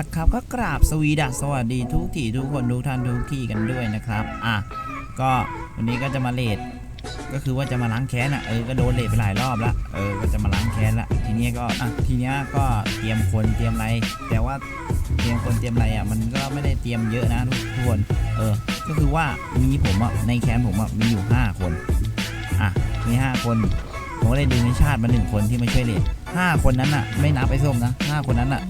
ละครับก็กราบสวีดัสสวัสดีทุกที่ทุกคนทุกท่านทุกที่กันด้วยนะครับ อะ ก็วันนี้ก็จะมาเลดก็คือว่าจะมาล้างแค้นอะเออก็โดนเลดไปหลายรอบล้วเออก็จะมาล้างแค้นละทีนี้ก็อะทีเนี้ยก็เตรียมคนเตรียมอะไร แต่ว่าเตรียมคนเตรียมอะไรอะมันก็ไม่ได้เตรียมเยอะนะทุกคนเออ ก็คือว่ามีผมอะในแค้นผมอะมีอยู่ 5 คนอะมี 5 คน ก็เลยดึงในชาติมาหนึ่งคนที่มาช่วยเลดห้าคนนั้นอะ ไม่นับไอ้ส้มนะห้าคนนั้นอะ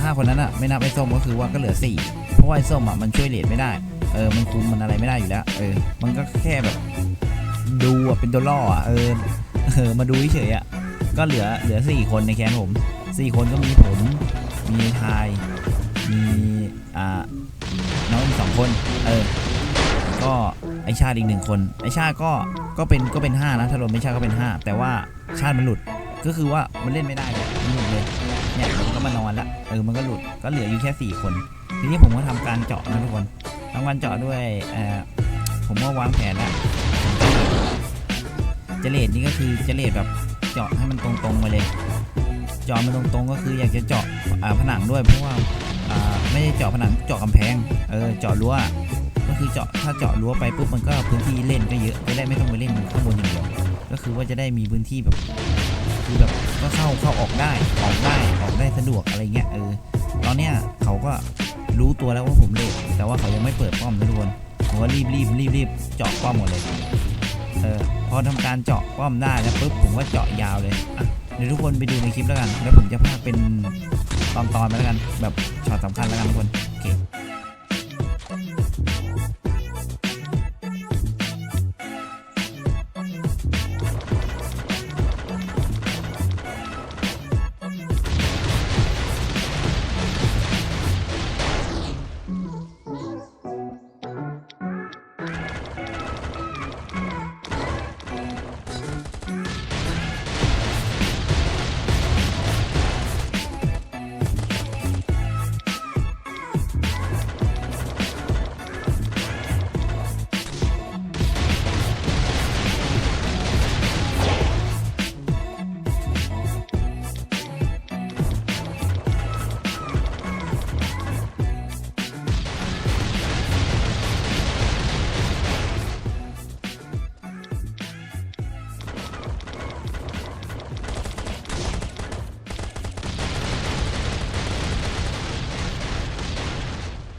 ห้าคนนั้นอะไม่นับไอ้ส้มก็คือว่าก็เหลือสี่เพราะว่าไอ้ส้มอะมันช่วยเลดไม่ได้เออมันคุมมันอะไรไม่ได้อยู่แล้ว เออ มันก็แค่แบบ ดูอะเป็นตัวล่ออะเออเออมาดูเฉยๆอะก็เหลือเหลือสี่คนในแคนผมสี่คนก็มีผมมีทายมีอ่าน้องอีกสองคน เออ ก็ ไอชาติอีกหนึ่งคนไอชาติก็ก็เป็นก็เป็นห้านะถ้ารวมไม่ชาติก็เป็นห้าแต่ว่าชาติมันหลุดก็คือว่ามันเล่นไม่ได้เลยมันหลุดเลยเนี่ยมันก็มานอนละเออมันก็หลุดก็เหลืออยู่แค่ 4 คน ทีนี้ผมก็ทำการเจาะนะทุกคนทำการเจาะด้วยเออผมก็วางแผนแล้วจะเลดนี่ก็คือจะเลดแบบเจาะให้มันตรงๆมาเลยเจาะมันตรงๆก็คืออยากจะเจาะผนังด้วยเพราะว่าไม่ได้เจาะผนังเจาะกำแพงเออเจาะรั้ว คือเจาะถ้าเจาะรั้วไปปุ๊บมันก็พื้นที่เล่นก็เยอะจะได้ไม่ต้องไปเล่นข้างบนอย่างเดียวก็คือว่าจะได้มีพื้นที่แบบคือแบบก็เข้าเข้าออกได้ออกได้ออกได้สะดวกอะไรเงี้ยเออตอนเนี้ยเขาก็รู้ตัวแล้วว่าผมเลทแต่ว่าเขายังไม่เปิดป้อมนะทุกคนผมก็รีบรีบรีบรีบเจาะป้อมหมดเลยเออพอทำการเจาะป้อมได้แล้วปุ๊บผมก็เจาะยาวเลยอะเดี๋ยวทุกคนไปดูในคลิปแล้วกัน แล้วผมจะพาเป็นตอนตอนๆไปแล้วกัน แบบช็อตสำคัญแล้วกันทุกคนโอเค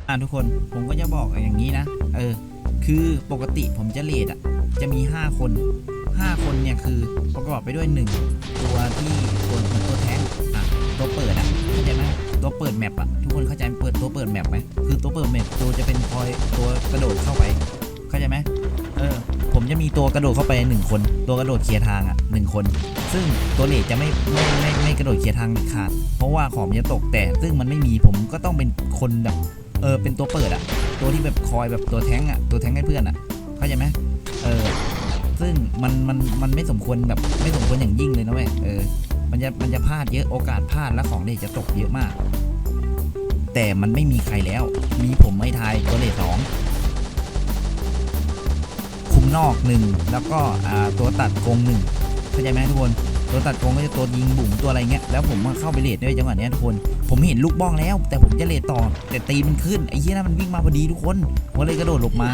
อะทุกคนผมก็จะบอกอย่างนี้นะ เออ คือปกติผมจะเลดอะ จะมี 5 คน 5 คนเนี่ยคือประกอบไปด้วย 1 ตัวที่ตัวเหมือนตัวแท้งอะตัวเปิดอะเข้าใจไหมตัวเปิดแมปอะทุกคนเข้าใจเปิดตัวเปิดแมปไหมคือตัวเปิดแมปตัวจะเป็นคอยตัวกระโดดเข้าไป เข้าใจไหมเออผมจะมีตัวกระโดดเข้าไปหนึ่งคน ตัวกระโดดเคลียร์ทางอะหนึ่งคน ซึ่งตัวเลดจะไม่ไม่ไม่ไม่กระโดดเคลียร์ทางขาด เพราะว่าของมันจะตกแต่ซึ่งมันไม่มีผมก็ต้องเป็นคนแบบ เออเป็นตัวเปิดอะตัวที่แบบคอยแบบตัวแท้งอะตัวแท้งให้เพื่อนอะเข้าใจไหมเออซึ่งมันมันมันไม่สมควรแบบไม่สมควรอย่างยิ่งเลยนะเว้ยเออมันจะมันจะพลาดเยอะโอกาสพลาดและของเด็กจะตกเยอะมาก แต่มันไม่มีใครแล้ว มีผมไม่ทายตัวเลขสองคุมนอกหนึ่งแล้วก็อ่าตัวตัดกงหนึ่งเข้าใจไหมทุกคน ตัวตัดกงก็จะตัวยิงบุ๋มตัวอะไรเงี้ยแล้วผมมาเข้าไปเลดด้วยจังหวะนี้ทุกคน ผมเห็นลูกบ้องแล้ว แต่ผมจะเลดต่อ แต่ตีมันขึ้นไอ้เหี้ยนั่นมันวิ่งมาพอดีทุกคนผมเลยกระโดดหลบมา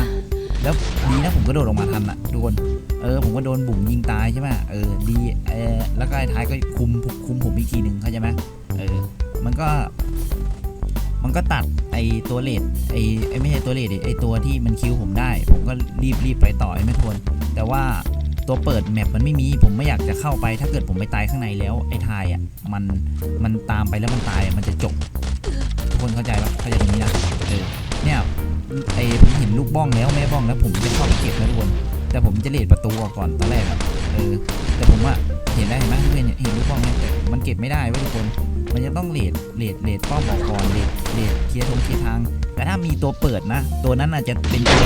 แล้วดีนะผมกระโดดออกมาทันอะทุกคนเออผมก็โดนบุ๋มยิงตายใช่ไหมเออดีเออแล้วก็ไอ้ท้ายก็คุมคุมผมอีกทีหนึ่งเข้าใจไหมเออมันก็มันก็ตัดไอ้ตัวเลดไอ้ไอไม่ใช่ตัวเลดไอ้ตัวที่มันคิวผมได้ ผมก็รีบรีบไปต่อไอ้ไม่ทนแต่ว่า ตัวเปิดแมปมันไม่มี ผมไม่อยากจะเข้าไปถ้าเกิดผมไปตายข้างในแล้วไอ้ทายอะมันมันตามไปแล้วมันตายมันจะจบ ทุกคนเข้าใจปะเข้าใจตรงนี้นะเออเนี่ยไอ้ผมเห็นลูกบ้องแล้วแม่บ้องแล้ว ผมจะเข้าไปเก็บนะทุกคนแต่ผมจะเลดประตูก่อนตอนแรกเออแต่ผมอะเห็นได้เห็นไหมทุกคนเห็นลูกบ้องไหมแต่มันเก็บไม่ได้เว้ยทุกคน มันจะต้องเลดเลดเลดป้อมออกก่อนเลดเลดเคลียร์ทงเคลียร์ทางแต่ถ้ามีตัวเปิดนะ ตัวนั้นอาจจะเป็นตัว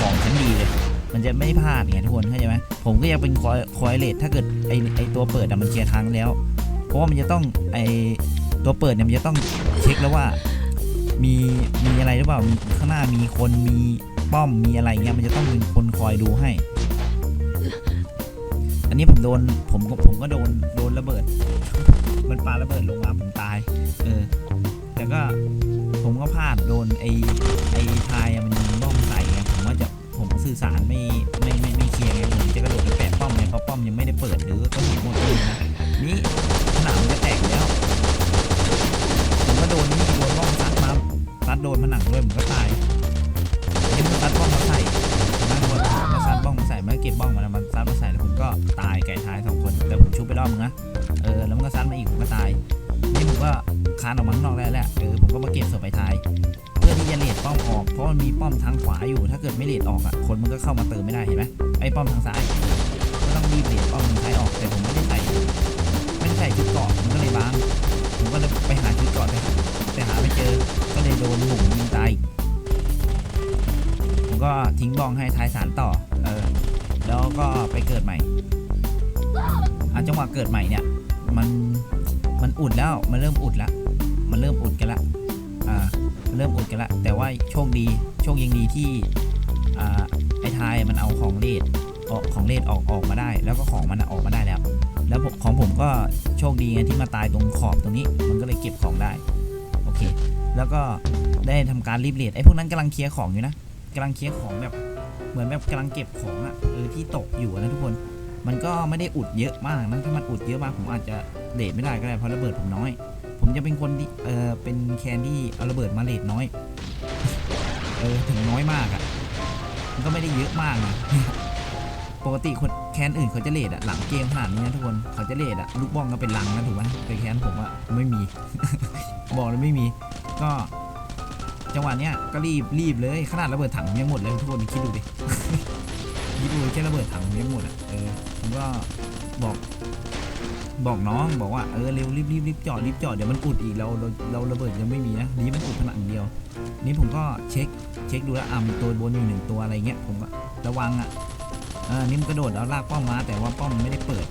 ของชั้นดีเลย มันจะไม่พลาดไงทุกคนเข้าใจไหมผมก็ยังเป็นคอยคอยเลทถ้าเกิดไอไอตัวเปิดอะมันเคลียร์ทางแล้ว เพราะว่ามันจะต้องไอตัวเปิดเนี่ยมันจะต้องเช็คแล้วว่า มีมีอะไรหรือเปล่ามีข้างหน้ามีคนมีป้อมมีอะไรเงี้ยมันจะต้องมีคนคอยดูให้ อันนี้ผมโดนผมก็ผมก็โดนโดนระเบิด มันปาระเบิดลงมาผมตาย เออแต่ก็ผมก็พลาดโดนไอไอทายอะมันยิงบ้องใส่ไงผมว่า สื่อสารไม่ไม่ไม่ไม่เคลียร์ไงผมจะกระโดดไปแปะป้อมไงเพราะป้อมยังไม่ได้เปิดหรือก็มีหมดเลยนะนี่สนามจะแตกแล้วผมก็โดนนี่โดนบ้องซัดมาซัดโดนผนังด้วยผมก็ตายนี่มันซัดบ้องมาใส่นะคนมาซัดบ้องมาใส่มาเก็บบ้องมาแล้วมันซัดมาใส่แล้วผมก็ตายไก่ท้ายสองคนแต่ผมชุบไปรอบนึงนะเออแล้วมันก็ซัดมาอีกผมก็ตายนี่ผมก็คานออกมาข้างนอก ออกอะคนมันก็เข้ามาเติมไม่ได้เห็นไหมไอ้ป้อมทางซ้ายก็ต้องรีบเลดป้อมทางซ้ายออกแต่ผมไม่ได้ใส่ไม่ได้ใส่ชุดเกาะมันก็เลยบางผมก็เลยไปหาชุดเกาะแต่แต่หาไม่เจอ ก็เลยโดนหมุนยิงตายผมก็ทิ้งบองให้ท้ายสารต่อเออแล้วก็ไปเกิดใหม่อะจังหวะเกิดใหม่เนี่ยมันมันอุดแล้วมันเริ่มอุดแล้วมันเริ่มอุดกันละอ่ามันเริ่มอุดกันละแต่ว่าโชคดีโชคยังดีที่ ไอ้ทายมันเอาของเลดออกของเลดออกออกมาได้ แล้วก็ของมันออกมาได้แล้ว แล้วของผมก็โชคดีไงที่มาตายตรงขอบตรงนี้ มันก็เลยเก็บของได้โอเค แล้วก็ได้ทำการรีบเลดไอ้พวกนั้นกำลังเคลียร์ของอยู่นะกำลังเคลียร์ของแบบเหมือนแบบกำลังเก็บของอะเออที่ตกอยู่นะทุกคน มันก็ไม่ได้อุดเยอะมากนะถ้ามันอุดเยอะมากผมอาจจะเลดไม่ได้ก็ได้เพราะระเบิดผมน้อย ผมจะเป็นคนที่เออเป็นแคนที่เอาระเบิดมาเลดน้อยเออถึงน้อยมากอะ มันก็ไม่ได้เยอะมากนะปกติคนแคนอื่นเขาจะเลดอะหลังเกมขนาดนี้นะทุกคนเขาจะเลดอะลูกบ้องก็เป็นลังนะถูกไหมแต่แคนผมอะไม่มี บอกเลยไม่มี ก็จังหวะเนี้ยก็รีบรีบเลยขนาดระเบิดถังยังหมดเลยทุกคนคิดดูดิคิดดูแค่ระเบิดถังยังหมดอะเออผมก็บอก บอกน้องบอกว่าเออเร็วรีบรีบรีบจอดรีบจอดเดี๋ยวมันอุดอีกเราเราเราระเบิดยังไม่มีนะนี่มันอุดผนังเดียว นี่ผมก็เช็คเช็คดูแล้วอะมีตัวบนอยู่หนึ่งตัวอะไรเงี้ยผมก็ระวังอะเออนี่มันกระโดดเอาลากป้อมมาแต่ว่าป้อมมันไม่ได้เปิด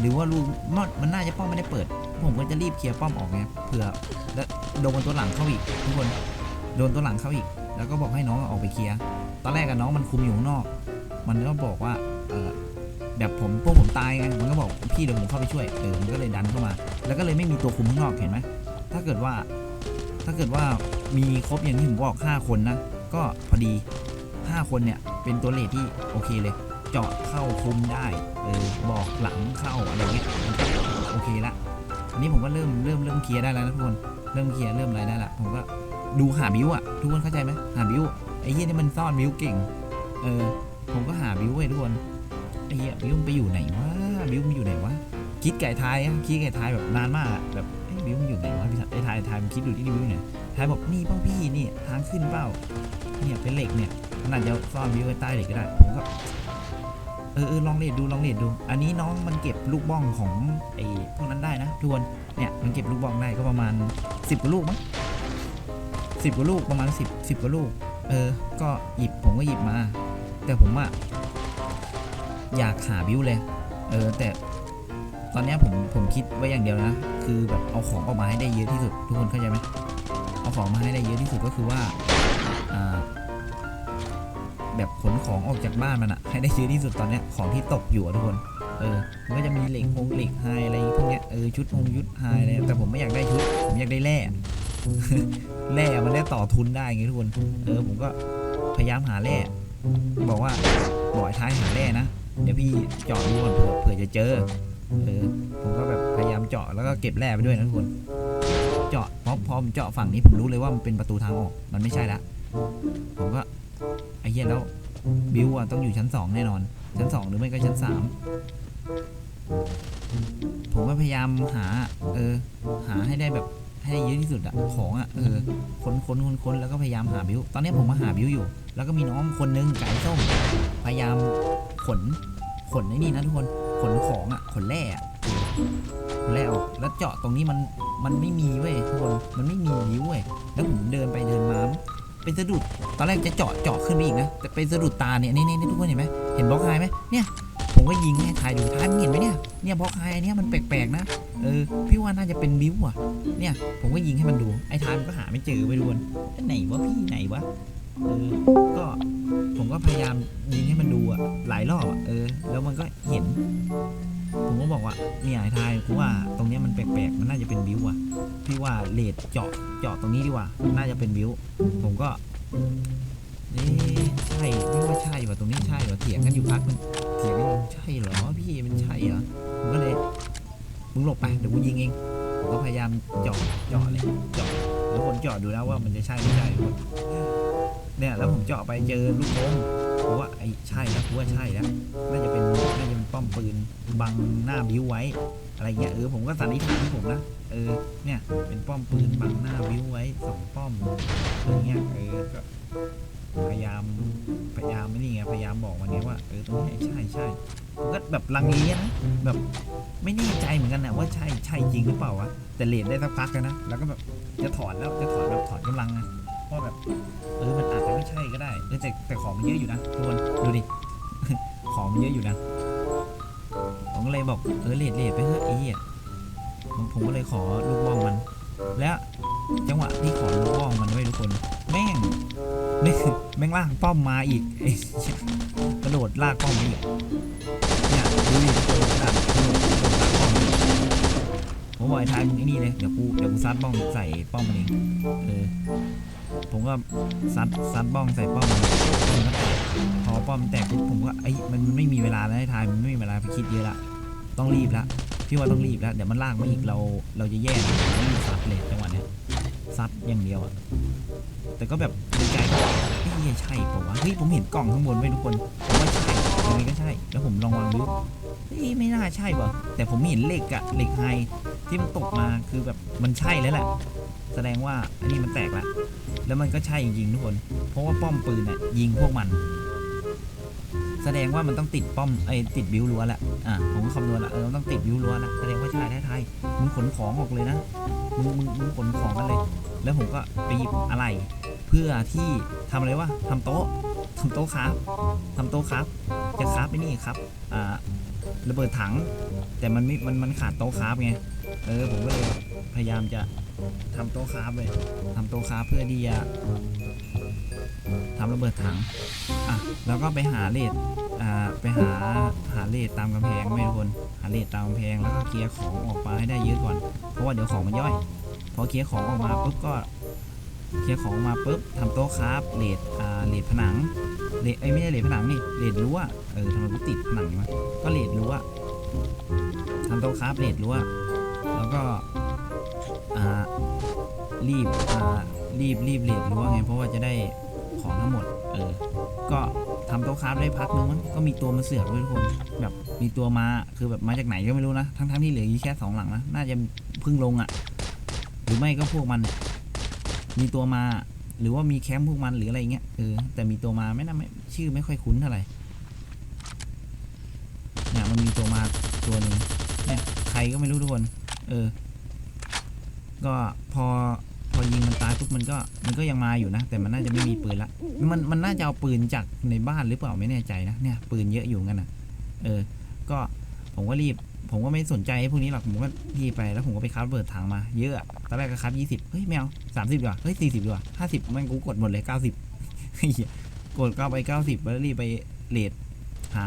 หรือว่าลูกมอดมันน่าจะป้อมไม่ได้เปิด ผมก็จะรีบเคลียร์ป้อมออกไงเผื่อแล้วโดนตัวหลังเข้าอีกทุกคนโดนตัวหลังเข้าอีก แล้วก็บอกให้น้องออกไปเคลียร์ตอนแรกอะน้องมันคุมอยู่ข้างนอก มันก็บอกว่าเออ แบบผมพวกผมตายไงมันก็บอกพี่เดี๋ยวผมเข้าไปช่วยเออมันก็เลยดันเข้ามา แล้วก็เลยไม่มีตัวคุมข้างนอกเห็นไหมถ้าเกิดว่า ถ้าเกิดว่ามีครบอย่างที่ผมบอก5คนนะก็พอดี 5 คนเนี่ยเป็นตัวเลทที่โอเคเลย เจาะเข้าคุมได้เออบอกหลังเข้าอะไรเงี้ยโอเคละอันนี้ผมก็เริ่มเริ่มเริ่มเคลียร์ได้แล้วนะทุกคนเริ่มเคลียร์เริ่มอะไรได้ละผมก็ดูหาบิวอะทุกคนเข้าใจไหมหาบิวไอ้เหี้ยนี่มันซ่อนบิวเก่งเออผมก็หาบิวไว้ทุกคน ไอ้เหี้ยบิวมันไปอยู่ไหนวะบิวมันอยู่ไหนวะคิดไก่ทายอะคิดไก่ทายแบบนานมากอะแบบเอ้ยบิวมันอยู่ไหนวะพี่ไอ้ทายทายมันคิดดูที่บิวอยู่ไหนทายบอกนี่เป้าพี่นี่ทางขึ้นเป้าเนี่ยเป็นเหล็กเนี่ยมันอาจจะซ่อนบิวไว้ใต้เหล็กก็ได้ผมก็เออเออลองเลดดูลองเลดดู อันนี้น้องมันเก็บลูกบ้องของไอ้พวกนั้นได้นะทุกคนเนี่ยมันเก็บลูกบ้องได้ก็ประมาณสิบกว่าลูกมั้งสิบกว่าลูกประมาณสิบสิบกว่าลูก เออ ก็หยิบผมก็หยิบมา แต่ผมอะ อยากหาบิวเลย เออแต่ตอนนี้ผมผมคิดไว้อย่างเดียวนะ คือแบบเอาของออกมาให้ได้เยอะที่สุด ทุกคนเข้าใจไหมเอาของมาให้ได้เยอะที่สุดก็คือว่าแบบขนของออกจากบ้านมันอะให้ได้เยอะที่สุดตอนเนี้ยของที่ตกอยู่ทุกคน เออมันก็จะมีเหล็กฮงเหล็กไฮอะไรพวกเนี้ยเออชุดฮงยุทธไฮอะไรแต่ผมไม่อยากได้ชุดผมอยากได้แร่แร่มันได้ต่อทุนได้ไงทุกคน เออผมก็พยายามหาแร่บอกว่าบอกไอ้ท้ายหาแร่นะ เดี๋ยวพี่เจาะดูก่อนเผื่อเผื่อจะเจอเออผมก็แบบพยายามเจาะแล้วก็เก็บแร่ไปด้วยนะทุกคน เจาะพอพอผมเจาะฝั่งนี้ผมรู้เลยว่ามันเป็นประตูทางออก มันไม่ใช่ละผมก็ไอ้เหี้ยแล้วบิวอะต้องอยู่ชั้นสองแน่นอน ชั้นสองหรือไม่ก็ชั้นสามผมก็พยายามหา เออ หาให้ได้แบบให้ได้เยอะที่สุดอะของอะเออค้นค้นค้นค้นแล้วก็พยายามหาบิวตอนนี้ผมมาหาบิวอยู่ แล้วก็มีน้องคนนึงไก่ส้มพยายาม ขน ขนไอ้นี่นะทุกคน ขนของอะขนแร่อะขนแร่ออก แล้วเจาะตรงนี้มัน มันไม่มีเว้ยทุกคน มันไม่มีบิวเว้ย แล้วผมเดินไปเดินมา เป็นสะดุด ตอนแรกจะเจาะ เจาะขึ้นไปอีกนะ แต่เป็นสะดุดตาเนี่ยนี่นี่ทุกคนเห็นไหมเห็นบล็อกไฮไหมเนี่ย ผมก็ยิงให้ทายดูทายมึงเห็นไหมเนี่ย เนี่ยบล็อกไฮอันเนี้ยมันแปลกๆนะ เออ พี่ว่าน่าจะเป็นบิวอะ เนี่ย ผมก็ยิงให้มันดู ไอ้ทายมันก็หาไม่เจอไปทุกคนไหนวะพี่ไหนวะ เออก็ผมก็พยายามยิงให้มันดูอะหลายรอบอะเออ แล้วมันก็เห็น ผมก็บอกว่าเนี่ยไอ้ทายกูว่าตรงเนี้ยมันแปลกๆ มันน่าจะเป็นบิวอะพี่ว่าเลดเจาะเจาะตรงนี้ดีกว่า น่าจะเป็นบิว ผมก็เอ๊ะใช่ไม่ว่าใช่ว่ะตรงนี้ใช่ว่ะเถียงกันอยู่พักนึงเถียงกันอยู่ใช่เหรอพี่มันใช่เหรอผมก็เลยมึงหลบไปเดี๋ยวกูยิงเองผมก็พยายามเจาะเจาะเลยเจาะแล้วคนเจาะดูแล้วว่ามันจะใช่ไม่ใช่ เนี่ยแล้วผมเจาะไปเจอลูกโป่งผมว่าไอ้ใช่แล้วกูว่าใช่แล้วน่าจะเป็นน่าจะเป็นป้อมปืนบังหน้าบิวไว้ อะไรเงี้ยเออผมก็สันนิษฐานของผมนะเออเนี่ยเป็นป้อมปืนบังหน้าบิวไว้สองป้อมอะไรเงี้ยเออก็พยายามพยายามไม่นี่ไงพยายามบอกมันไงว่าเออตรงนี้ใช่ใช่ผมก็แบบลังเลนะแบบไม่แน่ใจเหมือนกันนะว่าใช่ใช่จริงหรือเปล่าวะแต่เลดได้สักพักแล้วนะแล้วก็แบบจะถอนแล้วจะถอนแบบถอนกำลังนะ เพราแบบเออมันอาจจะไม่ใช่ก็ได้เออแต่แต่ของมันเยอะอยู่นะทุกคนดูดิ ของมันเยอะอยู่นะผมก็เลยบอกเออเลดเลดไปเถอะไอ้เหี้ยผมผมก็เลยขอลูกบ้องมัน แล้วจังหวะที่ขอลูกบ้องมันไว้ทุกคน แม่งนี่แม่งลากป้อมมาอีกกระโดดลากป้อมมาอีกเนี่ยดูดิกระโดดลากกระโดดกระโดดลากป้อมผมบอกไอ้ทายมึงไอ้นี่เลยเดี๋ยวกูเดี๋ยวกูซัดบ้องใส่ป้อมมันเองเออ ผมก็ซัดซัดบ้องใส่ป้อมมันมันก็แตกพอป้อมแตกปุ๊บผมก็ไอ้ยมันไม่มีเวลาแล้วให้ทายมันไม่มีเวลาไปคิดเยอะละต้องรีบละพี่ว่าต้องรีบแล้วเดี๋ยวมันลากมาอีกเราเราจะแย่นะต้องรีบซัดเลยจังหวะเนี้ยซัดอย่างเดียวอะแต่ก็แบบในใจก็เฮ้ยใช่เปล่าวะเฮ้ยผมเห็นกล่องข้างบนไว้ทุกคนผมว่าใช่ยังไงก็ใช่ แล้วผมลองวางดูเฮ้ยไม่น่าใช่ว่ะแต่ผมเห็นเหล็กอะเหล็กไฮที่มันตกมาคือแบบมันใช่แล้วแหละแสดงว่าอันนี้มันแตกละ แล้วมันก็ใช่จริงๆทุกคน เพราะว่าป้อมปืนอะยิงพวกมัน แสดงว่ามันต้องติดป้อมไอ้ติดบิวรั้วแหละอะผมก็คำนวณละเออต้องติดบิวรั้วละแสดงว่าใช่แท้ไทยมึงขนของออกเลยนะมึงมึงมึงขนของกันเลย แล้วผมก็ไปหยิบอะไร เพื่อที่ทำอะไรวะทำโต๊ะทำโต๊ะครับทำโต๊ะครับ จะครับไอ้นี่ครับอ่าระเบิดถัง แต่มันไม่มันมันขาดโต๊ะครับไงเออผมก็เลยพยายามจะ ทำโต๊ะครับเลยทำโต๊ะครับเพื่อที่จะทำระเบิดถังอะแล้วก็ไปหาเลดอ่าไปหาหาเลดตามกำแพงไม่ทุกคนหาเลดตามกำแพงแล้วก็เคลียร์ของออกมาให้ได้เยอะก่อน เพราะว่าเดี๋ยวของมันย่อย พอเคลียร์ของออกมาปุ๊บก็เคลียร์ของออกมาปุ๊บทำโต๊ะครับเลดอ่าเลดผนังเลดเอ้ไม่ใช่เลดผนังนี่เลดรั้วเออทำไมกูติดผนังวะก็เลดรั้วทำโต๊ะครับเลดรั้วแล้วก็ อ่ารีบอ่ารีบรีบเลดรั้วไงเพราะว่าจะได้ของทั้งหมด เออ ก็ทำโต๊ะคราฟได้พักนึงมันก็มีตัวมาเสือกด้วยทุกคนแบบมีตัวมาคือแบบมาจากไหนก็ไม่รู้นะทั้งทั้งๆที่เหลืออยู่แค่สองหลังนะน่าจะเพิ่งลงอะ่ะ หรือไม่ก็พวกมันมีตัวมาหรือว่ามีแคมป์พวกมันหรืออะไรเงี้ยเออแต่มีตัวมาไม่น่าไม่ชื่อไม่ค่อยคุ้นเท่าไหร่เนี่ยมันมีตัวมาตัวหนึ่งเนี่ยใครก็ไม่รู้ทุกคน เออ ก็พอพอยิงมันตายปุ๊บมันก็มันก็ยังมาอยู่นะ แต่มันน่าจะไม่มีปืนละมันมันน่าจะเอาปืนจากในบ้านหรือเปล่าไม่แน่ใจนะเนี่ยปืนเยอะอยู่งั้นนะเออ ก็ผมก็รีบ ผมก็ไม่สนใจไอ้พวกนี้หรอกผมก็รีบไปแล้วผมก็ไปคับเบิดถังมาเยอะตอนแรกก็คับยี่สิบเฮ้ยไม่เอาสามสิบดีกว่าเฮ้ยสี่สิบดีกว่าห้าสิบมันกูกดหมดเลยเก้าสิบกดก็ไปเก้าสิบแล้วรีบไปเลดหา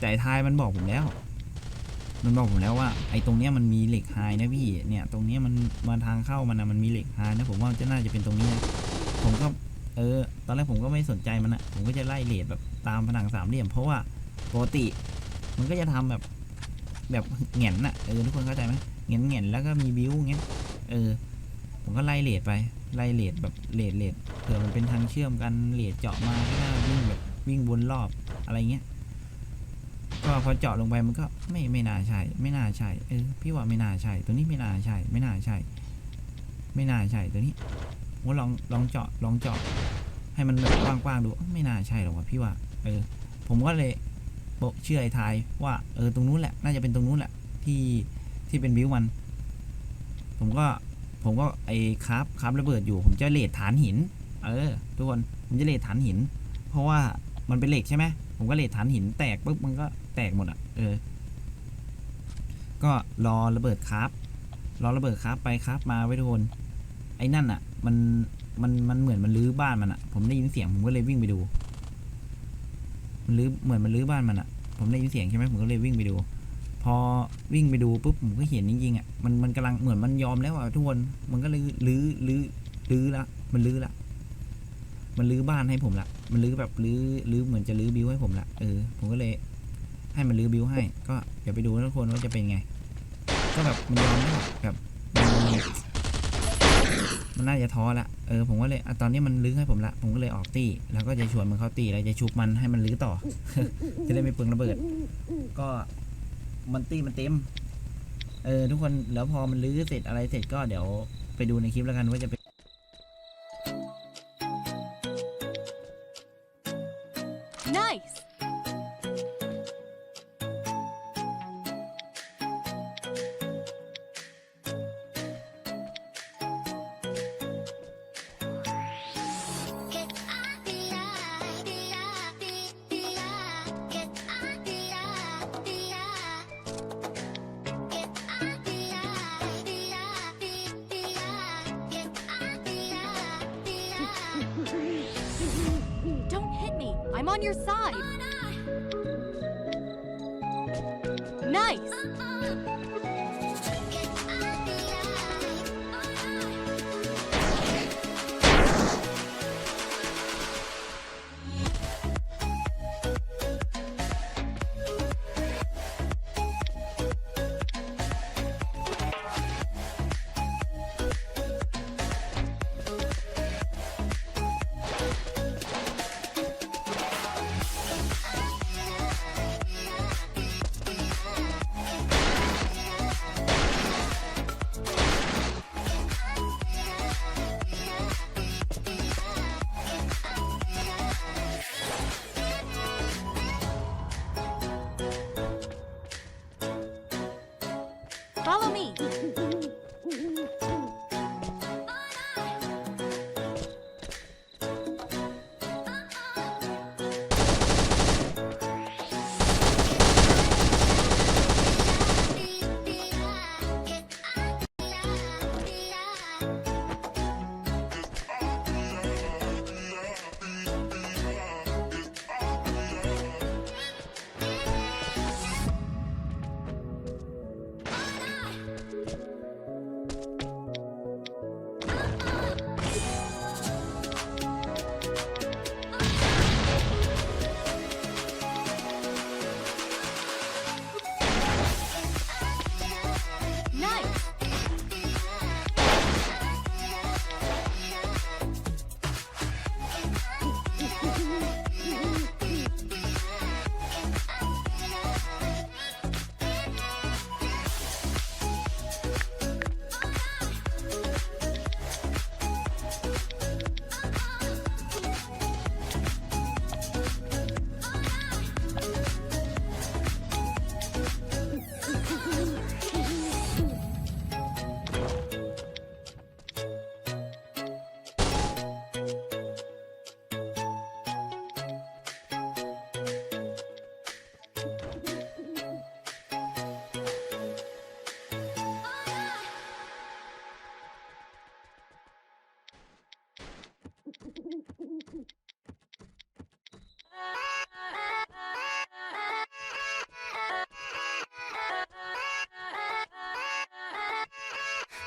แต่ไทายมันบอกผมแล้ว มันบอกผมแล้วว่าไอ้ตรงเนี้ยมันมีเหล็กไฮนะพี่เนี่ย ตรงเนี้ยมันมาทางเข้ามันนะมันมีเหล็กไฮนะผมว่าจะน่าจะเป็นตรงนี้นะผมก็เออ ตอนแรกผมก็ไม่สนใจมันอะผมก็จะไล่เลดแบบตามผนังสามเหลี่ยม เพราะว่าปกติ มันก็จะทำแบบแบบแหง่นอะเออทุกคนเข้าใจไหมแหง่นแง่นๆแล้วก็มีบิ้วอย่างเงี้ยเออ ผมก็ไล่เลดไปไล่เลดแบบเลดเลดเผื่อมันเป็นทางเชื่อมกันเลดเจาะมาก็น่าวิ่งแบบวิ่งวนรอบอะไรเงี้ย ก็พอเจาะลงไปมันก็ไม่ไม่น่าใช่ ไม่น่าใช่ เออพี่ว่าไม่น่าใช่ ตัวนี้ไม่น่าใช่ ไม่น่าใช่ ไม่น่าใช่ตัวนี้ผมลองลองเจาะลองเจาะ ให้มันแบบกว้างๆดูไม่น่าใช่หรอกวะพี่ว่า เออ ผมก็เลยบอกเชื่อไอ้ทายว่าเออตรงนู้นแหละ น่าจะเป็นตรงนู้นแหละ ที่ที่เป็นบิวมัน ผมก็ผมก็ไอ้คราฟคราฟระเบิดอยู่ ผมจะเลดฐานหิน เออ ทุกคนผมจะเลดฐานหิน เพราะว่ามันเป็นเหล็กใช่ไหมผมก็เลดฐานหินแตกปุ๊บมันก็ แตกหมดอะ เออ ก็รอระเบิดคราฟรอระเบิดคราฟไปคราฟมาไว้ทุกคน ไอ้นั่นอะ มัน มัน มันเหมือนมันลื้อบ้านมันอะ ผมได้ยินเสียงผมก็เลยวิ่งไปดู มันลื้อ เหมือนมันลื้อบ้านมันอะ ผมได้ยินเสียงใช่ไหมผมก็เลยวิ่งไปดู พอวิ่งไปดูปุ๊บผมก็เห็นจริงๆอะ มัน มันกำลังเหมือนมันยอมแล้วอะทุกคน มันก็เลยลื้อลื้อลื้อละ มันลื้อละมันลื้อบ้านให้ผมละ มันลื้อแบบลื้อลื้อเหมือนจะลื้อบิวให้ผมละ เออ ผมก็เลย ให้มันลื้อบิวให้ ก็เดี๋ยวไปดูทุกคนว่าจะเป็นไง ก็แบบมันยอมแล้วแบบมันมันน่าจะท้อละเออผมก็เลยอตอนนี้มันลื้อให้ผมละ ผมก็เลยออกตีแล้วก็จะชวนมันเข้าตีแล้วจะชุบมันให้มันลื้อต่อ จะได้ไม่เปลืองระเบิด ก็มันตีมันเต็ม เออทุกคนแล้วพอมันลื้อเสร็จอะไรเสร็จก็เดี๋ยวไปดูในคลิปแล้วกันว่าจะเป็น Nice! Don't I'm on your side! Follow me!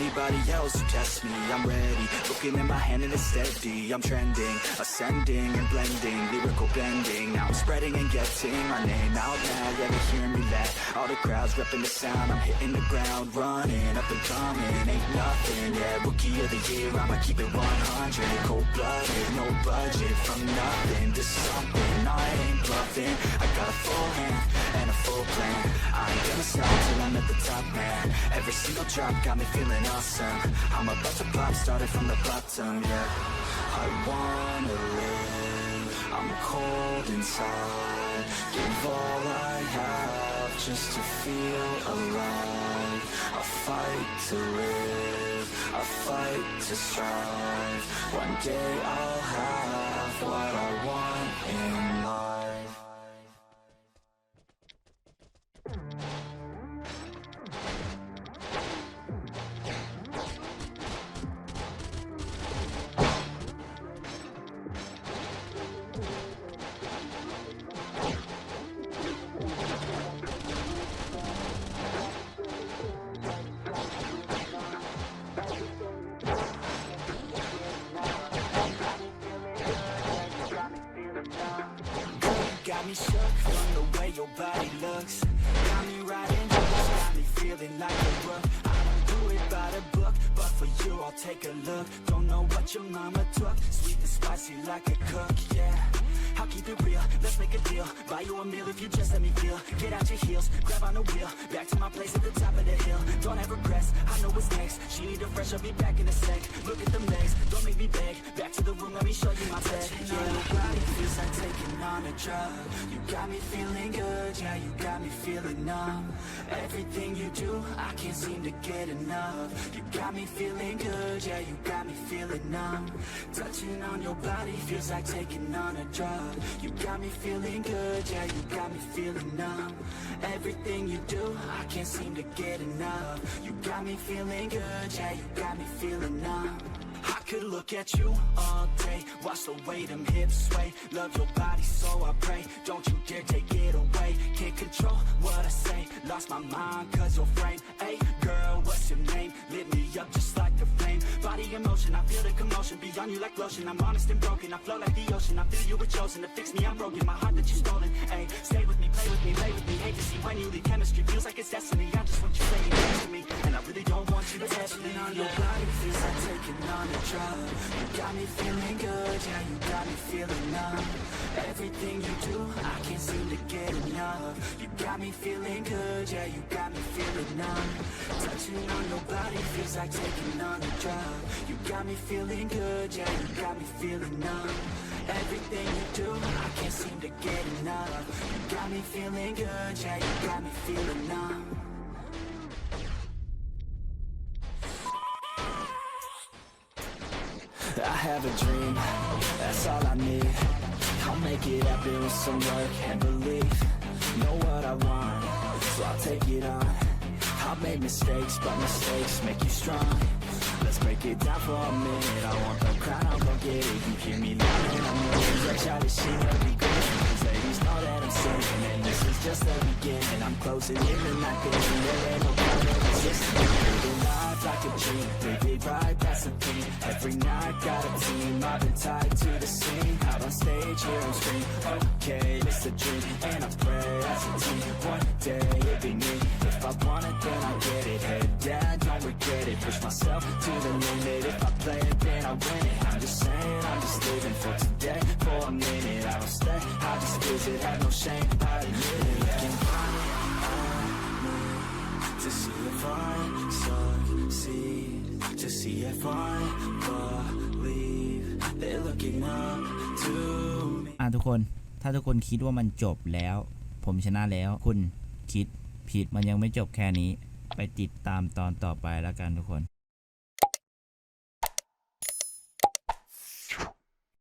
anybody else who tests me. I'm ready, looking at my hand and it's steady. I'm trending, ascending and blending, lyrical bending. Now I'm spreading and getting my name out now. Yeah, they hear me laugh. All the crowds repping the sound. I'm hitting the ground, running up and coming. Ain't nothing, yeah. Rookie of the year, I'ma keep it 100. Cold blooded, no budget from nothing to something. I ain't bluffing. I got a full hand full plan. I ain't gonna stop till I'm at the top, man. Every single drop got me feeling awesome. I'm about to pop, started from the bottom, yeah. I wanna live. I'm cold inside. Give all I have just to feel alive. I fight to live. I fight to strive. One day I'll have what I want in life. I'll take a look. Don't know what your mama took, sweet and spicy like a cook, yeah. I'll keep it real, let's make a deal. Buy you a meal if you just let me feel. Get out your heels, grab on the wheel. Back to my place at the top of the hill. Don't have regrets, I know what's next. She need a fresh, I'll be back in a sec. Look at them legs, don't make me beg. Back to the room, let me show you my bed. Yeah, your body feels like taking on a drug. You got me feeling good, yeah, you got me feeling numb. Everything you do, I can't seem to get enough. You got me feeling good, yeah, you got me feeling numb. Touching on your body feels like taking on a drug. You got me feeling good, yeah, you got me feeling numb. Everything you do, I can't seem to get enough. You got me feeling good, yeah, you got me feeling numb. I could look at you all day, watch the way them hips sway. Love your body, so I pray. Don't you dare take it away. Can't control what I say. Lost my mind, cause your frame. Hey, girl, what's your name? Lit me up just like. Body in motion, I feel the commotion. Beyond you like lotion. I'm honest and broken. I flow like the ocean. I feel you were chosen to fix me. I'm broken. My heart that you stolen. Hey, stay with me, play with me, lay with me. Hate to see when you leave. Chemistry feels like it's destiny. I just want you laying next to me, and I really don't want you to test me. on your body feels like taking on a drug. You got me feeling good, yeah, you got me feeling numb. Everything you do, I can't seem to get enough. You got me feeling good, yeah, you got me feeling numb. Touching on your body feels like taking on a drug. You got me feeling good, yeah, you got me feeling numb. Everything you do, I can't seem to get enough. You got me feeling good, yeah, you got me feeling numb. I have a dream, that's all I need. I'll make it happen with some work and belief. Know what I want, so I'll take it on. I've made mistakes, but mistakes make you strong. Let's break it down for a minute. I want the crown, I'm gonna get it. You hear me now, and I'm moving. Like shot this shit up, be good. These ladies know that I'm sinning, and this is just the beginning. I'm closing in the night, vision. There ain't no counter resisting. Living life like a dream, live it right, that's the thing. Every night, got a team. I've been tied to the scene. Out on stage, here I'm scream. Okay, it's a dream, and I pray as a team. One day it'll be me. I want it, then I'll get it. Head down, don't regret it. Push myself to the limit. If I play it, then I win it. I'm just saying, I'm just living for today. For a minute, I don't stay. I just visit, have no shame. I admit it. Looking to see if I succeed. To see if I believe. They're looking up to me. อะทุกคน ถ้าทุกคนคิดว่ามันจบแล้ว ผมชนะแล้ว คุณคิด ผิดมันยังไม่จบแค่นี้ ไปติดตามตอนต่อไปแล้วกันทุกคน